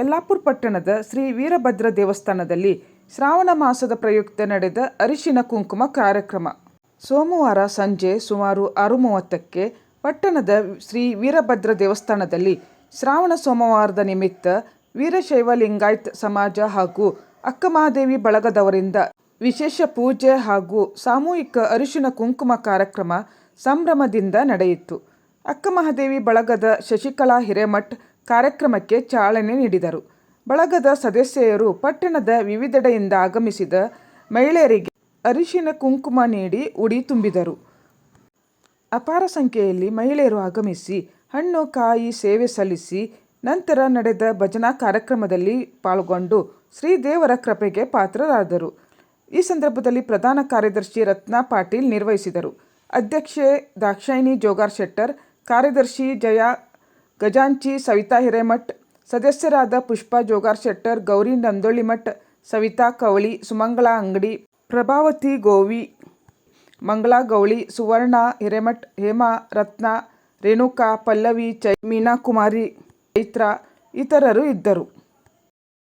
ಯಲ್ಲಾಪುರ ಪಟ್ಟಣದ ಶ್ರೀ ವೀರಭದ್ರ ದೇವಸ್ಥಾನದಲ್ಲಿ ಶ್ರಾವಣ ಮಾಸದ ಪ್ರಯುಕ್ತ ನಡೆದ ಅರಿಶಿನ ಕುಂಕುಮ ಕಾರ್ಯಕ್ರಮ. ಸೋಮವಾರ ಸಂಜೆ ಸುಮಾರು ಆರು ಮೂವತ್ತಕ್ಕೆ ಪಟ್ಟಣದ ಶ್ರೀ ವೀರಭದ್ರ ದೇವಸ್ಥಾನದಲ್ಲಿ ಶ್ರಾವಣ ಸೋಮವಾರದ ನಿಮಿತ್ತ ವೀರಶೈವ ಲಿಂಗಾಯತ್ ಸಮಾಜ ಹಾಗೂ ಅಕ್ಕಮಹಾದೇವಿ ಬಳಗದವರಿಂದ ವಿಶೇಷ ಪೂಜೆ ಹಾಗೂ ಸಾಮೂಹಿಕ ಅರಿಶಿನ ಕುಂಕುಮ ಕಾರ್ಯಕ್ರಮ ಸಂಭ್ರಮದಿಂದ ನಡೆಯಿತು. ಅಕ್ಕಮಹಾದೇವಿ ಬಳಗದ ಶಶಿಕಲಾ ಹಿರೇಮಠ್ ಕಾರ್ಯಕ್ರಮಕ್ಕೆ ಚಾಲನೆ ನೀಡಿದರು. ಬಳಗದ ಸದಸ್ಯೆಯರು ಪಟ್ಟಣದ ವಿವಿಧೆಡೆಯಿಂದ ಆಗಮಿಸಿದ ಮಹಿಳೆಯರಿಗೆ ಅರಿಶಿನ ಕುಂಕುಮ ನೀಡಿ ಉಡಿ ತುಂಬಿದರು. ಅಪಾರ ಸಂಖ್ಯೆಯಲ್ಲಿ ಮಹಿಳೆಯರು ಆಗಮಿಸಿ, ಹಣ್ಣು, ಕಾಯಿ ಸೇವೆ ಸಲ್ಲಿಸಿ, ನಂತರ ನಡೆದ ಭಜನಾ ಕಾರ್ಯಕ್ರಮದಲ್ಲಿ ಪಾಲ್ಗೊಂಡು ಶ್ರೀದೇವರ ಕೃಪೆಗೆ ಪಾತ್ರರಾದರು. ಈ ಸಂದರ್ಭದಲ್ಲಿ ಪ್ರಧಾನ ಕಾರ್ಯದರ್ಶಿ ರತ್ನಾ ಪಾಟೀಲ್ ನಿರ್ವಹಿಸಿದರು. ಅಧ್ಯಕ್ಷೆ ದಾಕ್ಷಾಯಿನಿ ಜೋಗಾರ್ ಶೆಟ್ಟರ್, ಕಾರ್ಯದರ್ಶಿ ಜಯಾ ಗಜಾಂಚಿ ಸವಿತಾ ಹಿರೇಮಠ್, ಸದಸ್ಯರಾದ ಪುಷ್ಪಾ ಜೋಗಾರ್ ಶೆಟ್ಟರ್, ಗೌರಿ ನಂದೊಳ್ಳಿಮಠ್ ಸವಿತಾ ಕವಳಿ ಸುಮಂಗಳಾ ಅಂಗಡಿ, ಪ್ರಭಾವತಿ ಗೋವಿ ಮಂಗಳಾ ಗೌಳಿ, ಸುವರ್ಣ ಹಿರೇಮಠ್, ಹೇಮಾ ರತ್ನ, ರೇಣುಕಾ ಪಲ್ಲವಿ, ಚೈ ಮೀನಾಕುಮಾರಿ, ಚೈತ್ರ, ಇತರರು ಇದ್ದರು.